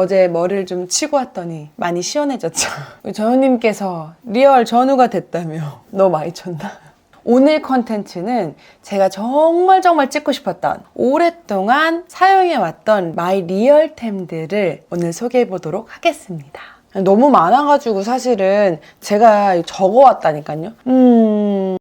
어제 머리를 좀 치고 왔더니 많이 시원해졌죠 전우님께서 리얼 전우가 됐다며 너 많이 쳤나? 오늘 컨텐츠는 제가 정말 정말 찍고 싶었던 오랫동안 사용해왔던 마이 리얼템들을 오늘 소개해 보도록 하겠습니다. 너무 많아가지고 사실은 제가 적어왔다니까요. 음,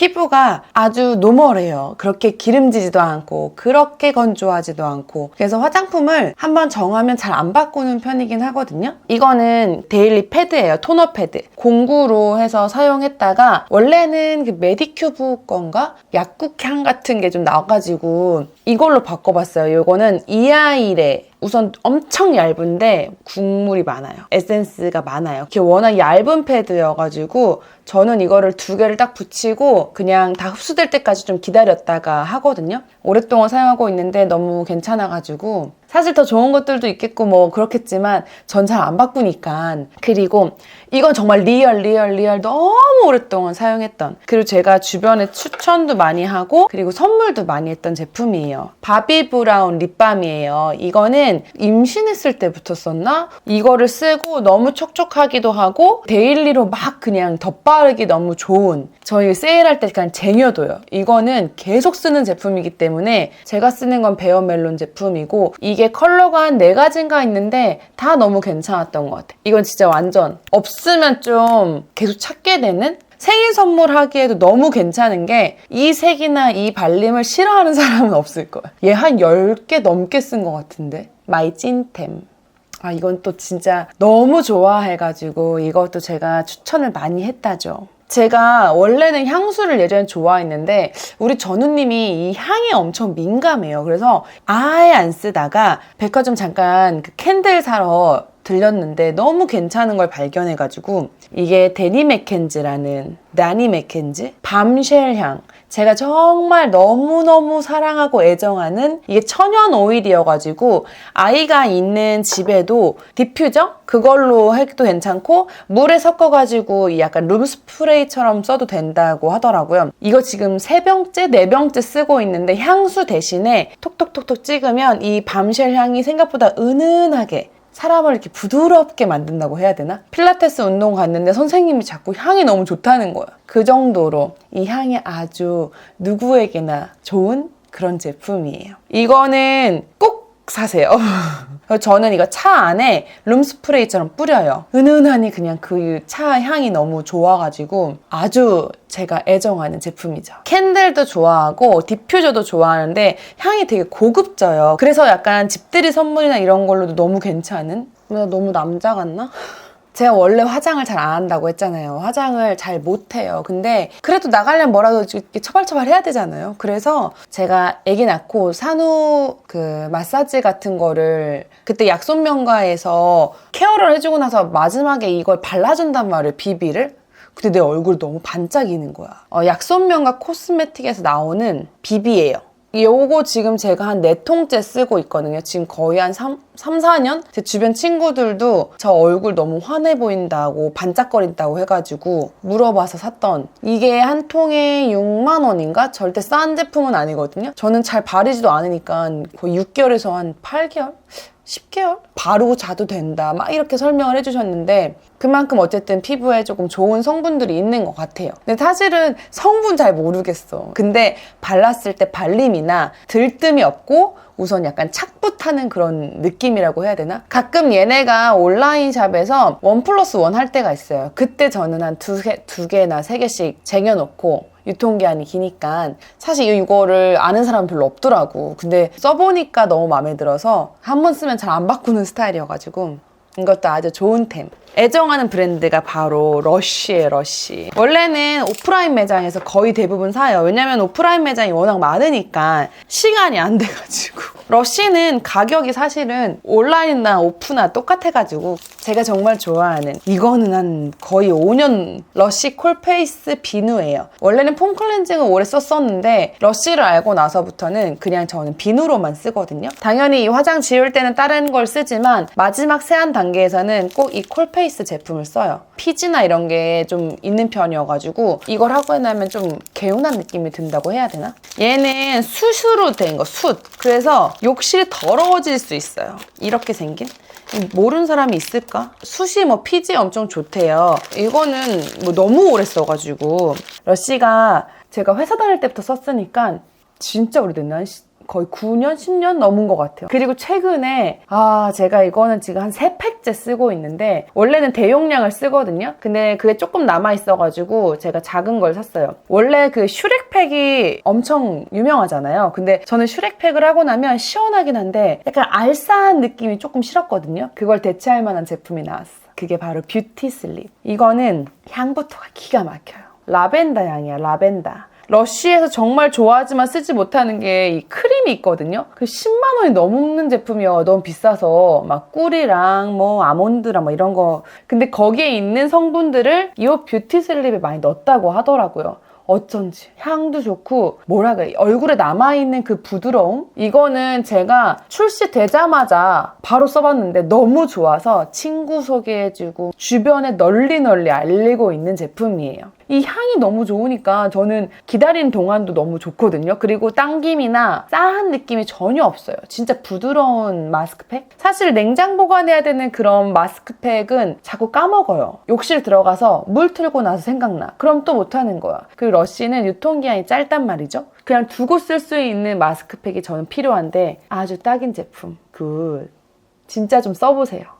피부가 아주 노멀해요. 그렇게 기름지지도 않고 그렇게 건조하지도 않고 그래서 화장품을 한번 정하면 잘 안 바꾸는 편이긴 하거든요. 이거는 데일리 패드예요. 토너 패드. 공구로 해서 사용했다가 원래는 그 메디큐브 건가 약국향 같은 게 좀 나와가지고 이걸로 바꿔봤어요. 이거는 이아일의 우선 엄청 얇은데 국물이 많아요. 에센스가 많아요. 이게 워낙 얇은 패드여가지고 저는 이거를 두 개를 딱 붙이고 그냥 다 흡수될 때까지 좀 기다렸다가 하거든요. 오랫동안 사용하고 있는데 너무 괜찮아가지고 사실 더 좋은 것들도 있겠고 뭐 그렇겠지만 전 잘 안 바꾸니까. 그리고 이건 정말 리얼 리얼 리얼 너무 오랫동안 사용했던. 그리고 제가 주변에 추천도 많이 하고 그리고 선물도 많이 했던 제품이에요. 바비 브라운 립밤이에요. 이거는 임신했을 때부터 썼나? 이거를 쓰고 너무 촉촉하기도 하고 데일리로 막 그냥 덧바르기 너무 좋은. 저희 세일할 때 그냥 쟁여둬요. 이거는 계속 쓰는 제품이기 때문에 제가 쓰는 건 베어멜론 제품이고 이게 컬러가 한 네 가지인가 있는데 다 너무 괜찮았던 것 같아요. 이건 진짜 완전 없으면 좀 계속 찾게 되는 생일 선물하기에도 너무 괜찮은 게 이 색이나 이 발림을 싫어하는 사람은 없을 거예요. 얘한 10개 넘게 쓴 것 같은데. 마이 찐템. 아, 이건 또 진짜 너무 좋아해가지고 이것도 제가 추천을 많이 했다죠. 제가 원래는 향수를 예전에 좋아했는데 우리 전우님이 이 향에 엄청 민감해요. 그래서 아예 안 쓰다가 백화점 잠깐 그 캔들 사러 들렸는데 너무 괜찮은 걸 발견해가지고 이게 데니 맥켄즈라는 나니 맥켄즈 밤쉘 향. 제가 정말 너무너무 사랑하고 애정하는 이게 천연 오일이어가지고 아이가 있는 집에도 디퓨저? 그걸로 해도 괜찮고 물에 섞어가지고 이 약간 룸 스프레이처럼 써도 된다고 하더라고요. 이거 지금 세 병째, 네 병째 쓰고 있는데 향수 대신에 톡톡톡톡 찍으면 이 밤쉘 향이 생각보다 은은하게 사람을 이렇게 부드럽게 만든다고 해야 되나? 필라테스 운동 갔는데 선생님이 자꾸 향이 너무 좋다는 거예요. 그 정도로 이 향이 아주 누구에게나 좋은 그런 제품이에요. 이거는 꼭 사세요. 저는 이거 차 안에 룸스프레이처럼 뿌려요. 은은하니 그냥 그 차 향이 너무 좋아가지고 아주 제가 애정하는 제품이죠. 캔들도 좋아하고 디퓨저도 좋아하는데 향이 되게 고급져요. 그래서 약간 집들이 선물이나 이런 걸로도 너무 괜찮은? 나 너무 남자 같나? 제가 원래 화장을 잘 안 한다고 했잖아요. 화장을 잘 못해요. 근데 그래도 나가려면 뭐라도 이렇게 처발처발 해야 되잖아요. 그래서 제가 아기 낳고 산후 그 마사지 같은 거를 그때 약손명가에서 케어를 해주고 나서 마지막에 이걸 발라준단 말이에요. 비비를. 근데 내 얼굴이 너무 반짝이는 거야. 어, 약손명가 코스메틱에서 나오는 비비예요. 요거 지금 제가 한 네 통째 쓰고 있거든요. 지금 거의 한 3, 3, 4년? 제 주변 친구들도 저 얼굴 너무 환해 보인다고 반짝거린다고 해가지고 물어봐서 샀던 이게 한 통에 6만 원인가? 절대 싼 제품은 아니거든요. 저는 잘 바르지도 않으니까 거의 6개월에서 한 8개월? 10개월? 바르고 자도 된다. 막 이렇게 설명을 해주셨는데 그만큼 어쨌든 피부에 조금 좋은 성분들이 있는 것 같아요. 근데 사실은 성분 잘 모르겠어. 근데 발랐을 때 발림이나 들뜸이 없고 우선 약간 착붙하는 그런 느낌이라고 해야 되나? 가끔 얘네가 온라인 샵에서 원 플러스 원 할 때가 있어요. 그때 저는 한 두 개, 두 개나 세 개씩 쟁여놓고 유통기한이 기니까 사실 이거를 아는 사람 별로 없더라고. 근데 써보니까 너무 마음에 들어서 한 번 쓰면 잘 안 바꾸는 스타일이어가지고 이것도 아주 좋은 템. 애정하는 브랜드가 바로 러쉬예요, 러쉬. 원래는 오프라인 매장에서 거의 대부분 사요. 왜냐면 오프라인 매장이 워낙 많으니까 시간이 안 돼가지고. 러쉬는 가격이 사실은 온라인이나 오프나 똑같아가지고 제가 정말 좋아하는 이거는 한 거의 5년 러쉬 콜페이스 비누예요. 원래는 폼 클렌징을 오래 썼었는데 러쉬를 알고 나서부터는 그냥 저는 비누로만 쓰거든요. 당연히 이 화장 지울 때는 다른 걸 쓰지만 마지막 세안 단계에서는 꼭 이 콜페이스 제품을 써요. 피지나 이런 게 좀 있는 편이어가지고 이걸 하고 나면 좀 개운한 느낌이 든다고 해야 되나? 얘는 숯으로 된 거, 숯. 그래서 욕실이 더러워질 수 있어요. 이렇게 생긴? 모르는 사람이 있을까? 숱이 뭐 피지 엄청 좋대요. 이거는 뭐 너무 오래 써가지고 러쉬가 제가 회사 다닐 때부터 썼으니까 진짜 오래됐나? 거의 9년, 10년 넘은 것 같아요. 그리고 최근에, 아, 제가 이거는 지금 한 3팩째 쓰고 있는데, 원래는 대용량을 쓰거든요? 근데 그게 조금 남아있어가지고, 제가 작은 걸 샀어요. 원래 그 슈렉팩이 엄청 유명하잖아요. 근데 저는 슈렉팩을 하고 나면 시원하긴 한데, 약간 알싸한 느낌이 조금 싫었거든요? 그걸 대체할 만한 제품이 나왔어. 그게 바로 뷰티 슬립. 이거는 향부터가 기가 막혀요. 라벤더 향이야, 라벤더. 러쉬에서 정말 좋아하지만 쓰지 못하는 게 이 크림이 있거든요. 그 10만 원이 넘는 제품이요. 너무 비싸서 막 꿀이랑 뭐 아몬드랑 뭐 이런 거. 근데 거기에 있는 성분들을 이 뷰티 슬립에 많이 넣었다고 하더라고요. 어쩐지 향도 좋고 뭐라 그래 얼굴에 남아있는 그 부드러움 이거는 제가 출시되자마자 바로 써봤는데 너무 좋아서 친구 소개해주고 주변에 널리 널리 알리고 있는 제품이에요 이 향이 너무 좋으니까 저는 기다리는 동안도 너무 좋거든요 그리고 당김이나 싸한 느낌이 전혀 없어요 진짜 부드러운 마스크팩 사실 냉장 보관해야 되는 그런 마스크팩은 자꾸 까먹어요 욕실 들어가서 물 틀고 나서 생각나 그럼 또 못하는 거야 그리고 러쉬는 유통기한이 짧단 말이죠. 그냥 두고 쓸 수 있는 마스크팩이 저는 필요한데 아주 딱인 제품. 굿. 진짜 좀 써보세요.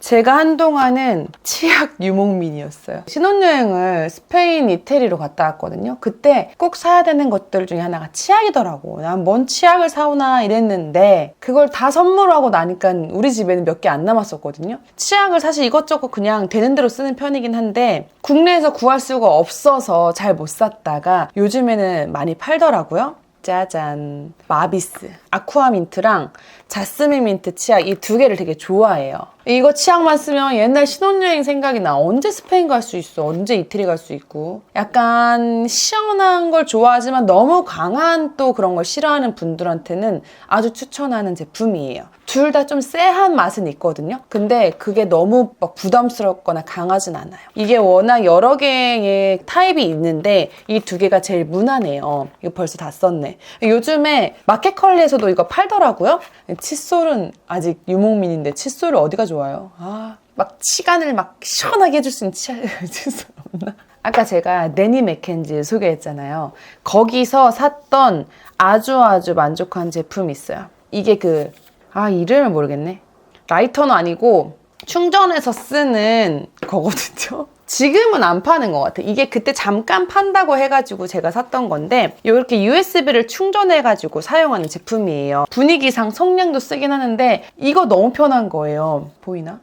제가 한동안은 치약 유목민이었어요. 신혼여행을 스페인 이태리로 갔다 왔거든요. 그때 꼭 사야 되는 것들 중에 하나가 치약이더라고. 난 뭔 치약을 사오나 이랬는데 그걸 다 선물하고 나니까 우리 집에는 몇 개 안 남았었거든요. 치약을 사실 이것저것 그냥 되는 대로 쓰는 편이긴 한데 국내에서 구할 수가 없어서 잘 못 샀다가 요즘에는 많이 팔더라고요. 짜잔. 마비스. 아쿠아민트랑 자스민 민트 치약 이 두 개를 되게 좋아해요. 이거 치약만 쓰면 옛날 신혼여행 생각이 나. 언제 스페인 갈 수 있어? 언제 이태리 갈 수 있고. 약간 시원한 걸 좋아하지만 너무 강한 또 그런 걸 싫어하는 분들한테는 아주 추천하는 제품이에요. 둘 다 좀 쎄한 맛은 있거든요. 근데 그게 너무 막 부담스럽거나 강하진 않아요. 이게 워낙 여러 개의 타입이 있는데 이 두 개가 제일 무난해요. 이거 벌써 다 썼네. 요즘에 마켓컬리에서도 이거 팔더라고요. 칫솔은 아직 유목민인데 칫솔을 어디가 좋아 요? 아, 막 시간을 막 시원하게 해줄 수 있는 치- 칫솔 없나? 아까 제가 네니 맥켄지 소개했잖아요. 거기서 샀던 아주 아주 만족한 제품이 있어요. 이게 그, 아, 이름을 모르겠네. 라이터는 아니고 충전해서 쓰는 거거든요. 지금은 안 파는 것 같아. 이게 그때 잠깐 판다고 해가지고 제가 샀던 건데 이렇게 USB를 충전해가지고 사용하는 제품이에요. 분위기상 성냥도 쓰긴 하는데 이거 너무 편한 거예요. 보이나?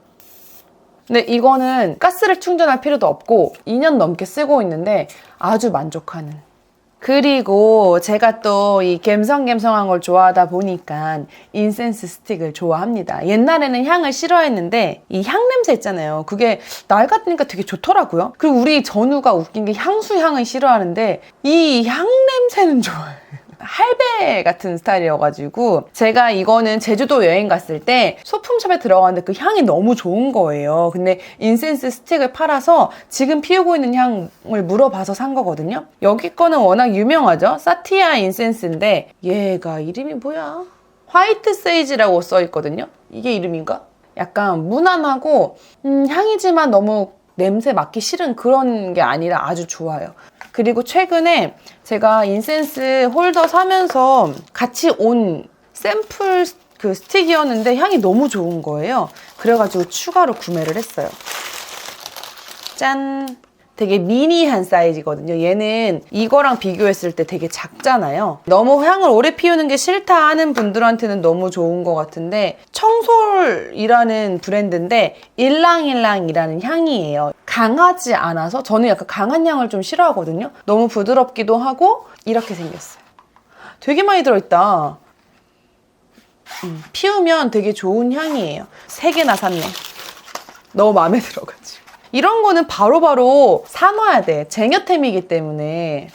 근데 이거는 가스를 충전할 필요도 없고 2년 넘게 쓰고 있는데 아주 만족하는 그리고 제가 또 이 갬성갬성한 걸 좋아하다 보니까 인센스 스틱을 좋아합니다. 옛날에는 향을 싫어했는데 이 향 냄새 있잖아요. 그게 날 같으니까 되게 좋더라고요. 그리고 우리 전우가 웃긴 게 향수 향을 싫어하는데 이 향 냄새는 좋아해요. 할배 같은 스타일이어가지고 제가 이거는 제주도 여행 갔을 때 소품샵에 들어갔는데 그 향이 너무 좋은 거예요. 근데 인센스 스틱을 팔아서 지금 피우고 있는 향을 물어봐서 산 거거든요. 여기 거는 워낙 유명하죠. 사티아 인센스인데 얘가 이름이 뭐야? 화이트 세이지라고 써 있거든요. 이게 이름인가? 약간 무난하고 음, 향이지만 너무 냄새 맡기 싫은 그런 게 아니라 아주 좋아요. 그리고 최근에 제가 인센스 홀더 사면서 같이 온 샘플 그 스틱이었는데 향이 너무 좋은 거예요. 그래가지고 추가로 구매를 했어요. 짠! 되게 미니한 사이즈거든요. 얘는 이거랑 비교했을 때 되게 작잖아요. 너무 향을 오래 피우는 게 싫다 하는 분들한테는 너무 좋은 것 같은데 청솔이라는 브랜드인데 일랑일랑이라는 향이에요. 강하지 않아서 저는 약간 강한 향을 좀 싫어하거든요. 너무 부드럽기도 하고 이렇게 생겼어요. 되게 많이 들어있다. 음, 피우면 되게 좋은 향이에요. 세 개나 샀네. 너무 마음에 들어가지고. 이런 거는 바로 바로 사놔야 돼. 쟁여템이기 때문에.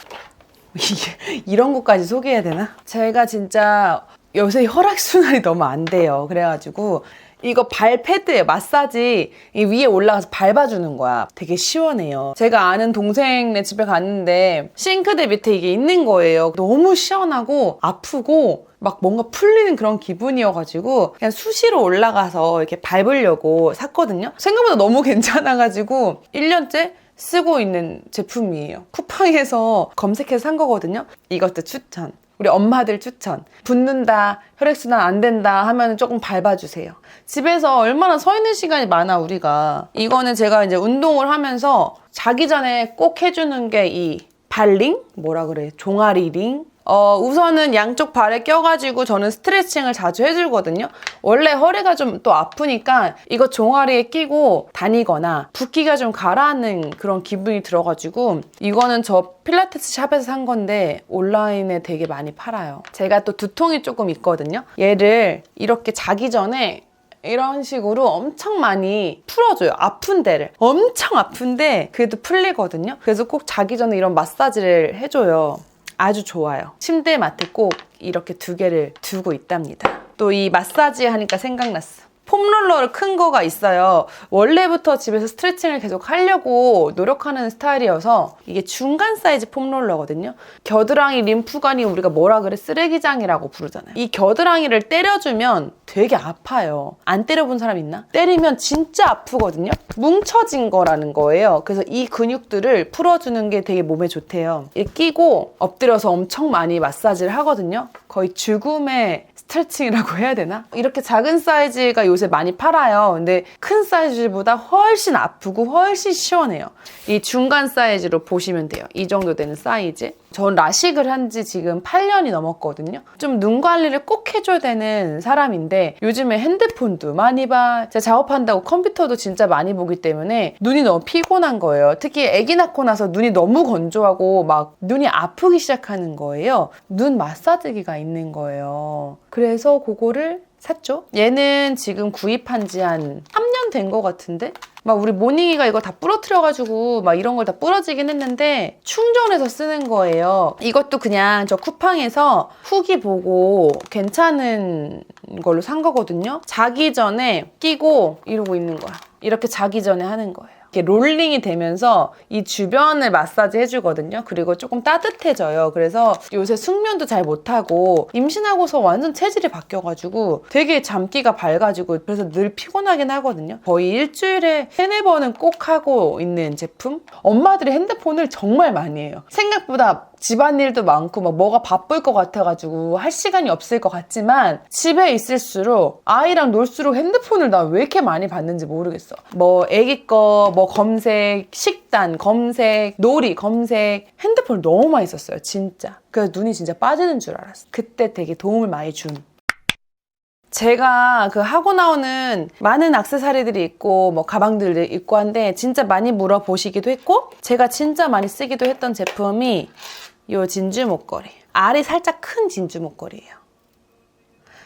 이런 것까지 소개해야 되나? 제가 진짜 요새 혈액순환이 너무 안 돼요. 그래가지고 이거 발 패드에 마사지 이 위에 올라가서 밟아주는 거야. 되게 시원해요. 제가 아는 동생네 집에 갔는데 싱크대 밑에 이게 있는 거예요. 너무 시원하고 아프고 막 뭔가 풀리는 그런 기분이어가지고 그냥 수시로 올라가서 이렇게 밟으려고 샀거든요. 생각보다 너무 괜찮아가지고 1년째 쓰고 있는 제품이에요. 쿠팡에서 검색해서 산 거거든요. 이것도 추천. 우리 엄마들 추천. 붓는다, 혈액순환 안 된다 하면 조금 밟아주세요. 집에서 얼마나 서 있는 시간이 많아, 우리가. 이거는 제가 이제 운동을 하면서 자기 전에 꼭 해주는 게 이 발링? 뭐라 그래? 종아리 링? 어, 우선은 양쪽 발에 껴가지고 저는 스트레칭을 자주 해주거든요. 원래 허리가 좀 또 아프니까 이거 종아리에 끼고 다니거나 붓기가 좀 가라앉는 그런 기분이 들어가지고 이거는 저 필라테스 샵에서 산 건데 온라인에 되게 많이 팔아요. 제가 또 두통이 조금 있거든요. 얘를 이렇게 자기 전에 이런 식으로 엄청 많이 풀어줘요. 아픈 데를. 엄청 아픈데 그래도 풀리거든요. 그래서 꼭 자기 전에 이런 마사지를 해줘요. 아주 좋아요. 침대 맡에 꼭 이렇게 두 개를 두고 있답니다. 또 이 마사지 하니까 생각났어. 폼롤러 큰 거가 있어요. 원래부터 집에서 스트레칭을 계속 하려고 노력하는 스타일이어서 이게 중간 사이즈 폼롤러거든요. 겨드랑이 림프관이 우리가 뭐라 그래? 쓰레기장이라고 부르잖아요. 이 겨드랑이를 때려주면 되게 아파요. 안 때려본 사람 있나? 때리면 진짜 아프거든요. 뭉쳐진 거라는 거예요. 그래서 이 근육들을 풀어주는 게 되게 몸에 좋대요. 이 끼고 엎드려서 엄청 많이 마사지를 하거든요. 거의 죽음의 스트레칭이라고 해야 되나? 이렇게 작은 사이즈가 요새 많이 팔아요. 근데 큰 사이즈보다 훨씬 아프고 훨씬 시원해요. 이 중간 사이즈로 보시면 돼요. 이 정도 되는 사이즈. 전 라식을 한 지 지금 8년이 넘었거든요. 좀 눈 관리를 꼭 해줘야 되는 사람인데 요즘에 핸드폰도 많이 봐. 제가 작업한다고 컴퓨터도 진짜 많이 보기 때문에 눈이 너무 피곤한 거예요. 특히 아기 낳고 나서 눈이 너무 건조하고 막 눈이 아프기 시작하는 거예요. 눈 마사지기가 있는 거예요. 그래서 그거를 샀죠. 얘는 지금 구입한 지 한 3년 된 것 같은데? 막 우리 모닝이가 이거 다 부러뜨려가지고 막 이런 걸 다 부러지긴 했는데 충전해서 쓰는 거예요. 이것도 그냥 저 쿠팡에서 후기 보고 괜찮은 걸로 산 거거든요. 자기 전에 끼고 이러고 있는 거야. 이렇게 자기 전에 하는 거예요. 이렇게 롤링이 되면서 이 주변을 마사지 해주거든요. 그리고 조금 따뜻해져요. 그래서 요새 숙면도 잘 못하고 임신하고서 완전 체질이 바뀌어가지고 되게 잠기가 밝아지고 그래서 늘 피곤하긴 하거든요. 거의 일주일에 세네 번은 꼭 하고 있는 제품? 엄마들이 핸드폰을 정말 많이 해요. 생각보다 집안일도 많고 막 뭐가 바쁠 것 같아가지고 할 시간이 없을 것 같지만 집에 있을수록 아이랑 놀수록 핸드폰을 나 왜 이렇게 많이 봤는지 모르겠어. 뭐 애기 거, 뭐 검색, 식단 검색, 놀이 검색 핸드폰을 너무 많이 썼어요. 진짜. 그래서 눈이 진짜 빠지는 줄 알았어. 그때 되게 도움을 많이 준 제가 그 하고 나오는 많은 악세사리들이 있고 뭐 가방들이 있고 한데 진짜 많이 물어보시기도 했고 제가 진짜 많이 쓰기도 했던 제품이 이 진주 목걸이. 알이 살짝 큰 진주 목걸이에요.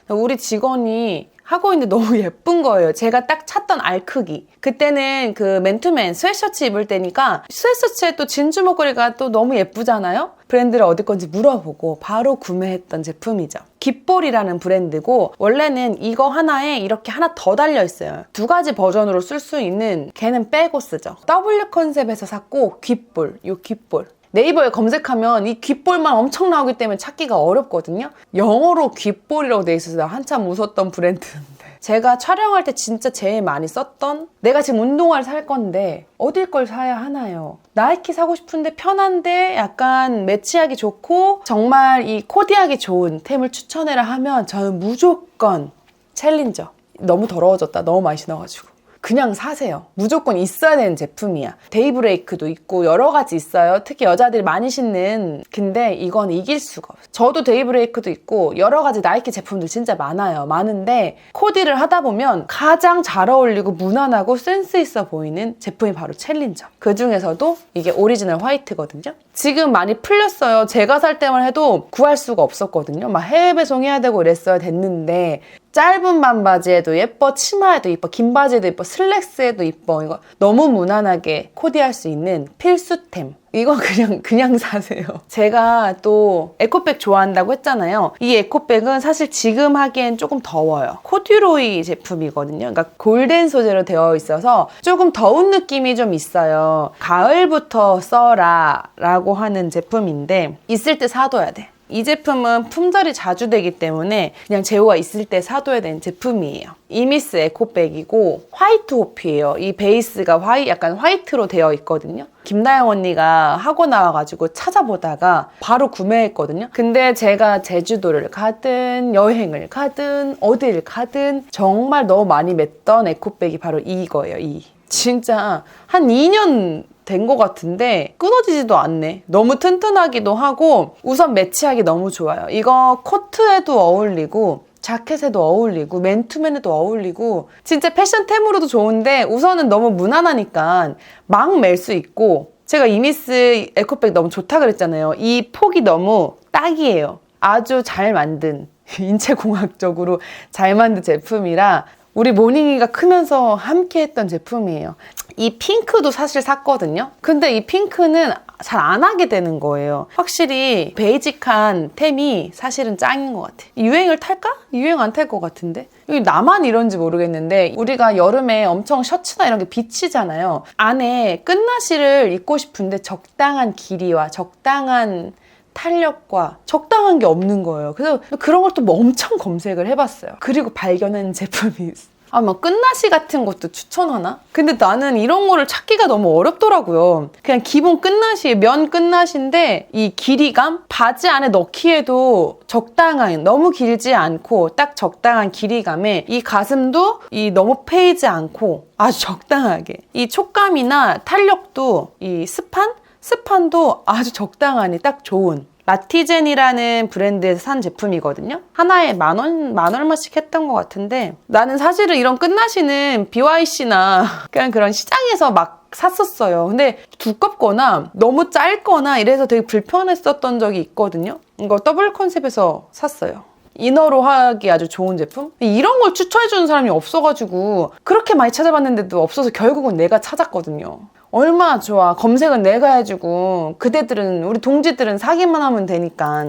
우리 직원이 하고 있는데 너무 예쁜 거예요. 제가 딱 찾던 알 크기. 그때는 그 맨투맨 스웨셔츠 입을 때니까 스웨셔츠에 또 진주 목걸이가 또 너무 예쁘잖아요? 브랜드를 어디 건지 물어보고 바로 구매했던 제품이죠. 깃볼이라는 브랜드고 원래는 이거 하나에 이렇게 하나 더 달려 있어요. 두 가지 버전으로 쓸 수 있는 걔는 빼고 쓰죠. W 컨셉에서 샀고 깃볼, 요 깃볼. 네이버에 검색하면 이 귓볼만 엄청 나오기 때문에 찾기가 어렵거든요. 영어로 귓볼이라고 돼 있어서 한참 웃었던 브랜드인데. 제가 촬영할 때 진짜 제일 많이 썼던 내가 지금 운동화를 살 건데 어딜 걸 사야 하나요? 나이키 사고 싶은데 편한데 약간 매치하기 좋고 정말 이 코디하기 좋은 템을 추천해라 하면 저는 무조건 챌린저. 너무 더러워졌다. 너무 많이 신어가지고. 그냥 사세요. 무조건 있어야 되는 제품이야. 데이브레이크도 있고 여러 가지 있어요. 특히 여자들이 많이 신는. 근데 이건 이길 수가 없어요. 저도 데이브레이크도 있고 여러 가지 나이키 제품들 진짜 많아요. 많은데 코디를 하다 보면 가장 잘 어울리고 무난하고 센스 있어 보이는 제품이 바로 챌린저. 그 중에서도 이게 오리지널 화이트거든요. 지금 많이 풀렸어요. 제가 살 때만 해도 구할 수가 없었거든요. 막 해외 배송해야 되고 이랬어야 됐는데 짧은 반바지에도 예뻐, 치마에도 예뻐, 긴 바지에도 예뻐, 슬랙스에도 예뻐. 이거 너무 무난하게 코디할 수 있는 필수템. 이거 그냥 그냥 사세요. 제가 또 에코백 좋아한다고 했잖아요. 이 에코백은 사실 지금 하기엔 조금 더워요. 코듀로이 제품이거든요. 그러니까 골덴 소재로 되어 있어서 조금 더운 느낌이 좀 있어요. 가을부터 써라라고 하는 제품인데 있을 때 사둬야 돼. 이 제품은 품절이 자주 되기 때문에 그냥 재호가 있을 때 사둬야 되는 제품이에요. 이미스 에코백이고 화이트 호피예요. 이 베이스가 화이 약간 화이트로 되어 있거든요. 김다영 언니가 하고 나와가지고 찾아보다가 바로 구매했거든요. 근데 제가 제주도를 가든 여행을 가든 어딜 가든 정말 너무 많이 맸던 에코백이 바로 이거예요. 이 진짜 한 2년 된 것 같은데 끊어지지도 않네. 너무 튼튼하기도 하고 우선 매치하기 너무 좋아요. 이거 코트에도 어울리고 자켓에도 어울리고 맨투맨에도 어울리고 진짜 패션템으로도 좋은데 우선은 너무 무난하니까 막 멜 수 있고 제가 이미스 에코백 너무 좋다 그랬잖아요. 이 폭이 너무 딱이에요. 아주 잘 만든 인체공학적으로 잘 만든 제품이라 우리 모닝이가 크면서 함께 했던 제품이에요. 이 핑크도 사실 샀거든요. 근데 이 핑크는 잘 안 하게 되는 거예요. 확실히 베이직한 템이 사실은 짱인 것 같아. 유행을 탈까? 유행 안 탈 것 같은데? 나만 이런지 모르겠는데 우리가 여름에 엄청 셔츠나 이런 게 비치잖아요. 안에 끝나시를 입고 싶은데 적당한 길이와 적당한 탄력과 적당한 게 없는 거예요. 그래서 그런 걸또 엄청 검색을 해봤어요. 그리고 발견한 제품이 있어. 아, 막 끝나시 같은 것도 추천하나? 근데 나는 이런 거를 찾기가 너무 어렵더라고요. 그냥 기본 끝나시, 면 끝나시인데 이 길이감? 바지 안에 넣기에도 적당한, 너무 길지 않고 딱 적당한 길이감에 이 가슴도 이 너무 패이지 않고 아주 적당하게. 이 촉감이나 탄력도 이 스판? 스판도 아주 적당하니 딱 좋은 라티젠이라는 브랜드에서 산 제품이거든요. 하나에 만 원, 만 얼마씩 했던 것 같은데 나는 사실은 이런 끝나시는 BYC나 그냥 그런 시장에서 막 샀었어요. 근데 두껍거나 너무 짧거나 이래서 되게 불편했었던 적이 있거든요. 이거 더블 컨셉에서 샀어요. 이너로 하기 아주 좋은 제품? 이런 걸 추천해주는 사람이 없어가지고 그렇게 많이 찾아봤는데도 없어서 결국은 내가 찾았거든요. 얼마나 좋아. 검색은 내가 해주고 그대들은 우리 동지들은 사기만 하면 되니까.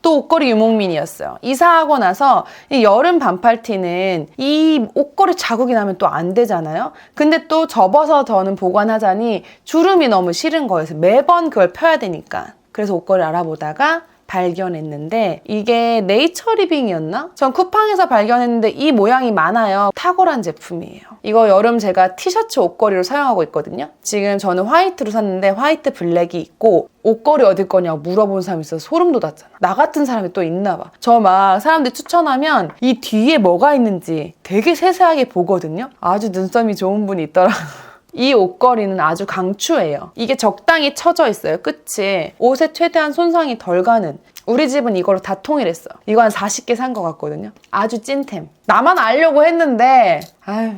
또 옷걸이 유목민이었어요. 이사하고 나서 이 여름 반팔 티는 이 옷걸이 자국이 나면 또 안 되잖아요. 근데 또 접어서 더는 보관하자니 주름이 너무 싫은 거여서 매번 그걸 펴야 되니까. 그래서 옷걸이 알아보다가 발견했는데 이게 네이처 리빙이었나? 전 쿠팡에서 발견했는데 이 모양이 많아요. 탁월한 제품이에요. 이거 여름 제가 티셔츠 옷걸이로 사용하고 있거든요. 지금 저는 화이트로 샀는데 화이트 블랙이 있고 옷걸이 어디 거냐고 물어본 사람이 있어서 소름 돋았잖아. 나 같은 사람이 또 있나 봐. 저 막 사람들이 추천하면 이 뒤에 뭐가 있는지 되게 세세하게 보거든요. 아주 눈썹이 좋은 분이 있더라. 이 옷걸이는 아주 강추해요. 이게 적당히 쳐져 있어요. 끝이 옷에 최대한 손상이 덜 가는. 우리 집은 이걸로 다 통일했어. 이거 한 40개 산 것 같거든요. 아주 찐템. 나만 알려고 했는데 아유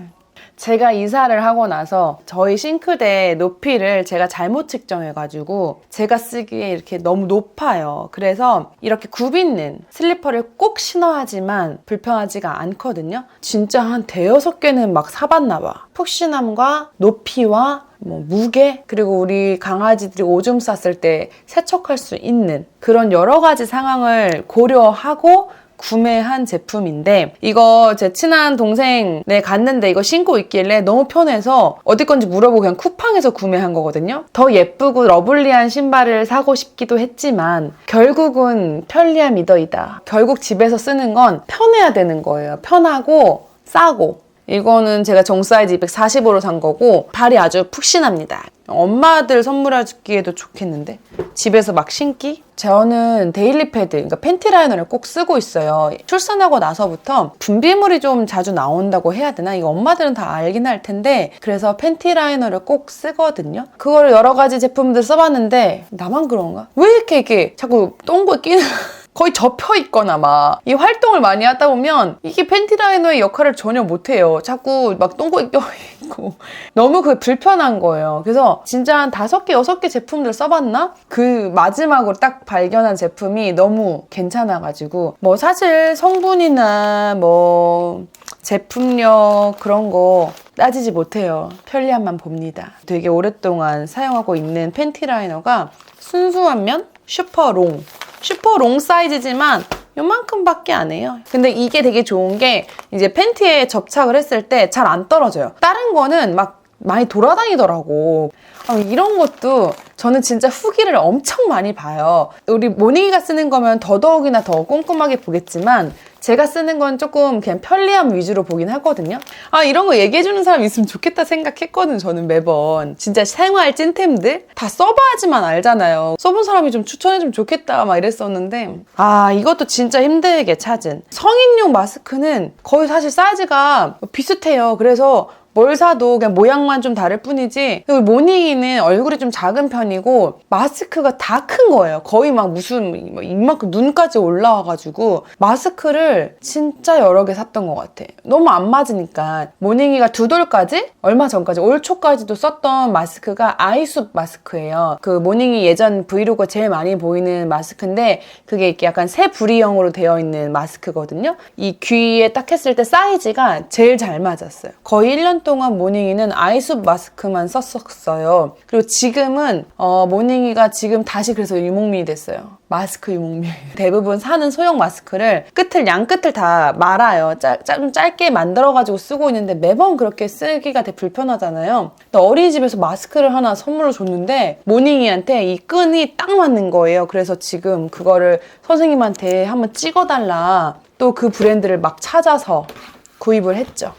제가 이사를 하고 나서 저희 싱크대 높이를 제가 잘못 측정해가지고 제가 쓰기에 이렇게 너무 높아요. 그래서 이렇게 굽 있는 슬리퍼를 꼭 신어야지만 불편하지가 않거든요. 진짜 한 대여섯 개는 막 사봤나 봐. 푹신함과 높이와 뭐 무게 그리고 우리 강아지들이 오줌 쌌을 때 세척할 수 있는 그런 여러 가지 상황을 고려하고 구매한 제품인데 이거 제 친한 동생네 갔는데 이거 신고 있길래 너무 편해서 어디 건지 물어보고 그냥 쿠팡에서 구매한 거거든요. 더 예쁘고 러블리한 신발을 사고 싶기도 했지만 결국은 편리함 이더이다. 결국 집에서 쓰는 건 편해야 되는 거예요. 편하고 싸고 이거는 제가 정 사이즈 245로 산 거고 발이 아주 푹신합니다. 엄마들 선물하기에도 좋겠는데 집에서 막 신기? 저는 데일리 패드, 그러니까 팬티 라이너를 꼭 쓰고 있어요. 출산하고 나서부터 분비물이 좀 자주 나온다고 해야 되나? 이거 엄마들은 다 알긴 할 텐데 그래서 팬티 라이너를 꼭 쓰거든요. 그걸 여러 가지 제품들 써봤는데 나만 그런가? 왜 이렇게 이렇게 자꾸 똥꼬에 끼는 거의 접혀 있거나 막 이 활동을 많이 하다 보면 이게 팬티 라이너의 역할을 전혀 못해요. 자꾸 막 똥꼬에 껴있고 너무 그게 불편한 거예요. 그래서 진짜 한 다섯 개, 여섯 개 제품들 써봤나? 그 마지막으로 딱 발견한 제품이 너무 괜찮아가지고 뭐 사실 성분이나 뭐 제품력 그런 거 따지지 못해요. 편리함만 봅니다. 되게 오랫동안 사용하고 있는 팬티 라이너가 순수한 면 슈퍼롱. 슈퍼 롱 사이즈지만 요만큼밖에 안 해요. 근데 이게 되게 좋은 게 이제 팬티에 접착을 했을 때 잘 안 떨어져요. 다른 거는 막 많이 돌아다니더라고. 아, 이런 것도 저는 진짜 후기를 엄청 많이 봐요. 우리 모닝이가 쓰는 거면 더더욱이나 더 꼼꼼하게 보겠지만 제가 쓰는 건 조금 그냥 편리함 위주로 보긴 하거든요. 아, 이런 거 얘기해주는 사람 있으면 좋겠다 생각했거든, 저는 매번. 진짜 생활 찐템들? 다 써봐야지만 알잖아요. 써본 사람이 좀 추천해주면 좋겠다, 막 이랬었는데. 아, 이것도 진짜 힘들게 찾은. 성인용 마스크는 거의 사실 사이즈가 비슷해요. 그래서 뭘 사도 그냥 모양만 좀 다를 뿐이지 그리고 모닝이는 얼굴이 좀 작은 편이고 마스크가 다 큰 거예요. 거의 막 무슨 막 이만큼 눈까지 올라와가지고 마스크를 진짜 여러 개 샀던 것 같아. 너무 안 맞으니까 모닝이가 두 돌까지? 얼마 전까지? 올 초까지도 썼던 마스크가 아이숲 마스크예요. 그 모닝이 예전 브이로그 제일 많이 보이는 마스크인데 그게 이렇게 약간 새 부리형으로 되어 있는 마스크거든요. 이 귀에 딱 했을 때 사이즈가 제일 잘 맞았어요. 거의 1년 동안 모닝이는 아이숲 마스크만 썼었어요. 그리고 지금은 어, 모닝이가 지금 다시 그래서 유목민이 됐어요. 마스크 유목민. 대부분 사는 소형 마스크를 끝을 양 끝을 다 말아요. 짧, 짧게 만들어가지고 쓰고 있는데 매번 그렇게 쓰기가 되게 불편하잖아요. 근데 어린이집에서 마스크를 하나 선물로 줬는데 모닝이한테 이 끈이 딱 맞는 거예요. 그래서 지금 그거를 선생님한테 한번 찍어달라. 또 그 브랜드를 막 찾아서 구입을 했죠.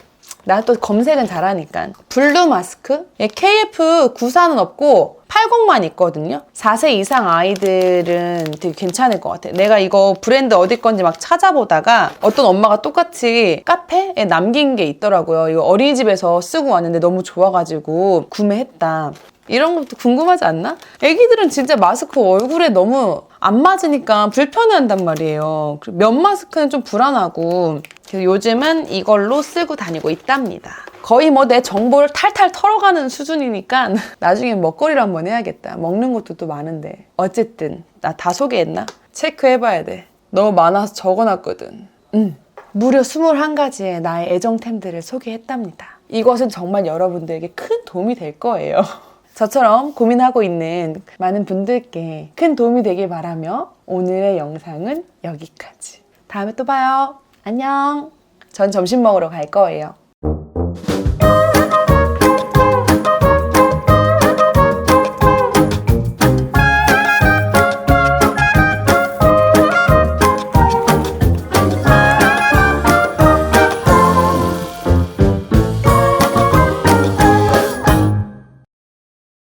나 또 검색은 잘하니까. 블루 마스크? 예, KF94는 없고 80만 있거든요. 4세 이상 아이들은 되게 괜찮을 것 같아요. 내가 이거 브랜드 어디 건지 막 찾아보다가 어떤 엄마가 똑같이 카페에 남긴 게 있더라고요. 이거 어린이집에서 쓰고 왔는데 너무 좋아가지고 구매했다. 이런 것도 궁금하지 않나? 애기들은 진짜 마스크 얼굴에 너무 안 맞으니까 불편해한단 말이에요. 면 마스크는 좀 불안하고 요즘은 이걸로 쓰고 다니고 있답니다. 거의 뭐 내 정보를 탈탈 털어가는 수준이니까 나중에 먹거리를 한번 해야겠다. 먹는 것도 또 많은데. 어쨌든 나 다 소개했나? 체크해봐야 돼. 너무 많아서 적어놨거든. 음. 무려 21가지의 나의 애정템들을 소개했답니다. 이것은 정말 여러분들에게 큰 도움이 될 거예요. 저처럼 고민하고 있는 많은 분들께 큰 도움이 되길 바라며 오늘의 영상은 여기까지. 다음에 또 봐요. 안녕. 전 점심 먹으러 갈 거예요.